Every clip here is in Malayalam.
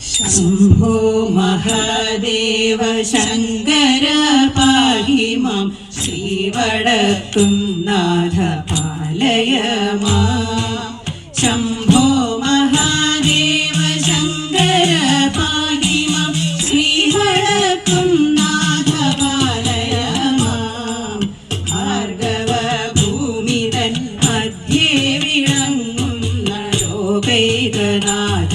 ശംഭോ മഹാദേവ ശങ്കര പാഹി മാം ശ്രീവടക്കും നാഥ പാലയ മാം ശംഭോ മഹാദേവ ശങ്കര പാഹി മാം ശ്രീവടക്കും നാഥ പാലയ മാം ഭൂമി തൻ മധ്യേ വിളങ്ങുന്ന ലോകൈകനാഥ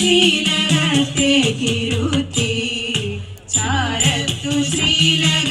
ശീലത്തേക്കിരുത്തി ചാരത്തു ശീല